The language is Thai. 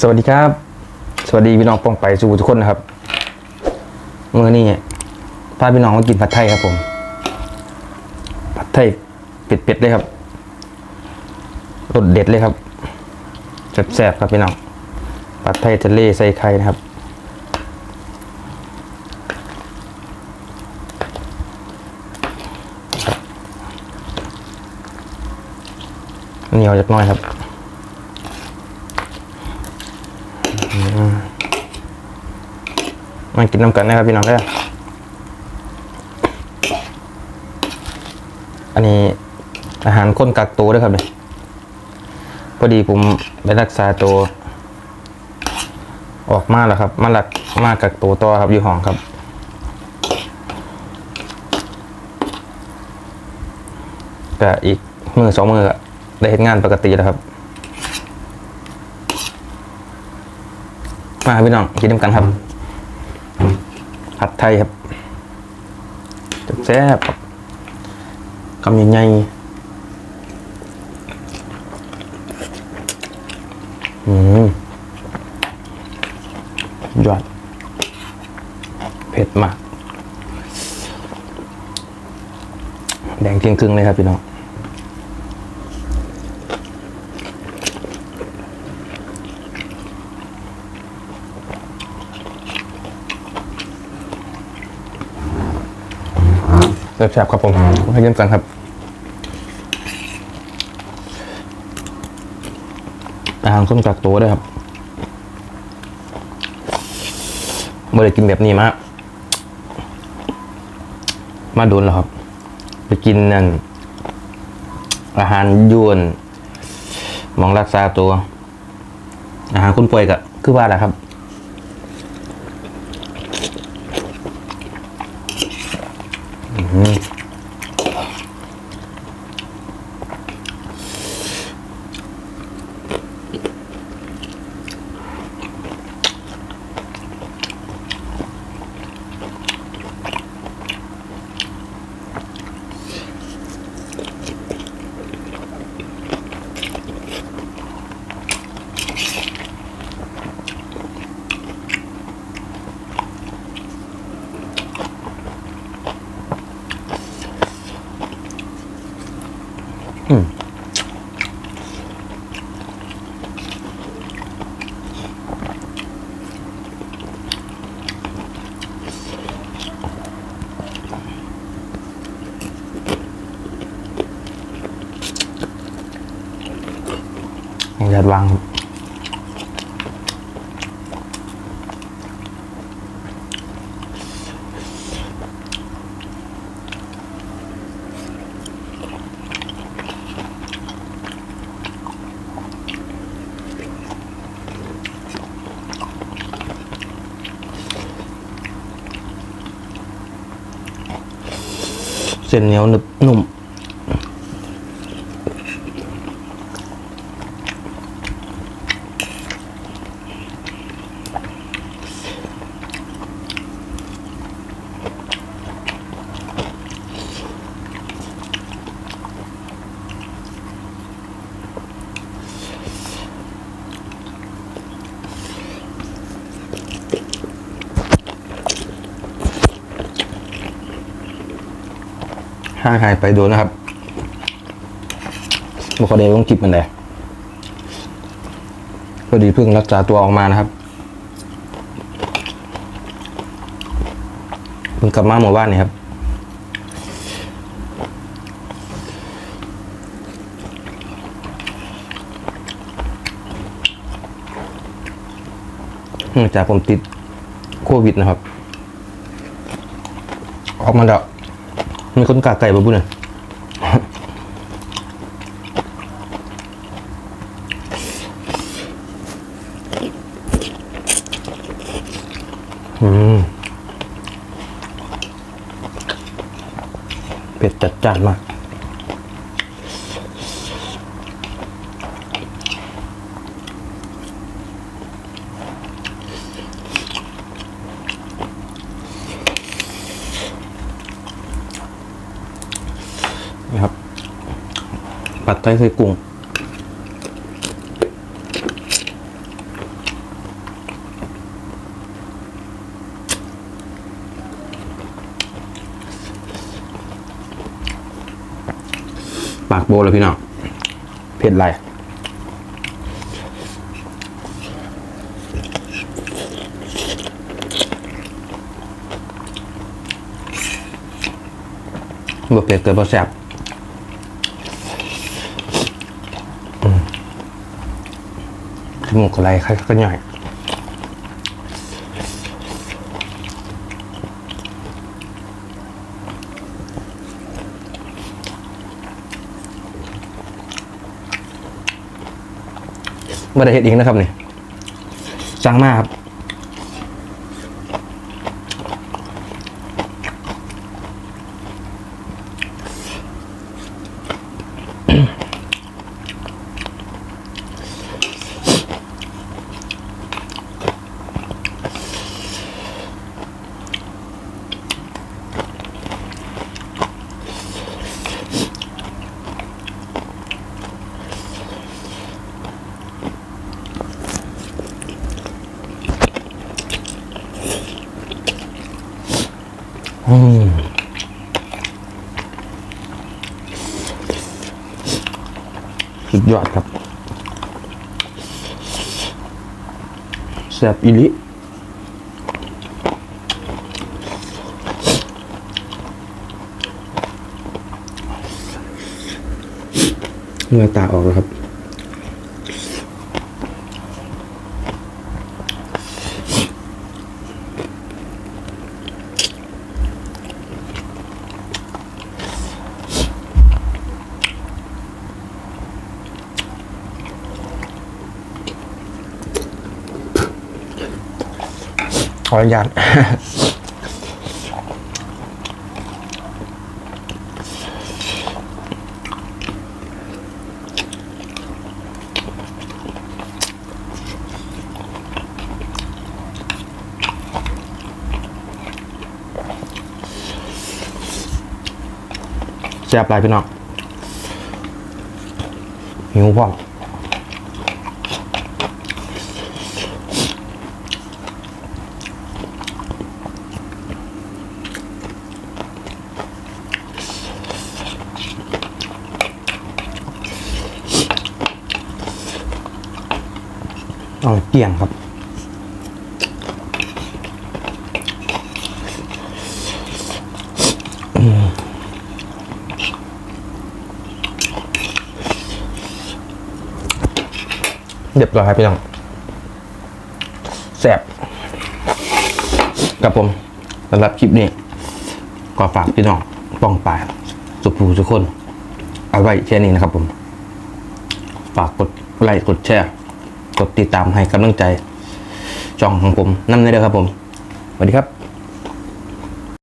สวัสดีครับ สวัสดีพี่น้องปองไปสู่ทุกคนนะครับเมื่อนี้พาพี่น้องมากินผัดไทยครับผม ผัดไทยเป็ดๆเลยครับรสเด็ดเลยครับแซ่บๆครับพี่น้องผัดไทยทะเลใส่ไข่นะครับเหนียวจักน้อยครับ มากินน้ำกันนะครับพี่น้องเด้ออันนี้อาหารคนกักตัวด้วยครับเนี่ยพอดีผมไปรักษาตัวออกมาแล้วครับ มาหลักมากักตัวต่อครับอยู่ห้องครับก็อีกมือสองมือได้เห็นงานปกติแล้วครับ มาพี่น้องกินน้ำกันครับผัดไทยครับแซ่บครับคำใหญ่ๆอืมยอดเผ็ดมาก แดงเที่ยงครึ่งเลยครับพี่น้อง แซ่บๆครับผมให้เยี่ยมกันครับอาหารคนกักตัวด้วยครับไม่ได้กินแบบนี้มามาโดนแล้วครับ ไปกินนั่น อาหารยวนมองรักษาตัว อาหารคนป่วยก็คือว่าแหละครับ ขออนุญาตวางครับเส้นเหนียวหนึบนุ่ม ห่างหายไปโดนนะครับบุคคลเดต้องจิบมันเลยพอดีเพิ่งรักษาตัวออกมานะครับเพิ่งกลับมาหมู่บ้านนี่ครับเนื่งจากผมติดโควิดนะครับ ออกมาแล้ว มีคนกาไก่บ่บุญเนี่ยอืมเผ็ดจัดจ้านมาก ผัดไทยใส่กุ้งปากโบเลยพี่น้องเผ็ดไรบ่เผ็ดเกินบ่แซ่บ มูกอะไรใครก็ย่อยไม่ได้เห็ดเองนะครับนี่จังมากครับ อืมสุดยอดครับแซ่บอีลิเหงื่อตาออกแล้วครับ ออนุญาตแซ่บหลายพี่น้องหิวพร้อม เกี่ยงครับ เรียบร้อยครับพี่น้องแซ่บกับผมสำหรับคลิปนี้ ก็ฝากพี่น้องป้องปลายสุภูทุกคน เอาไว้แค่นี้นะครับผม ฝากกดไลค์กดแชร์ กดติดตามให้กำลังใจจ่องของผมนั่นเลยครับผมสวัสดีครับ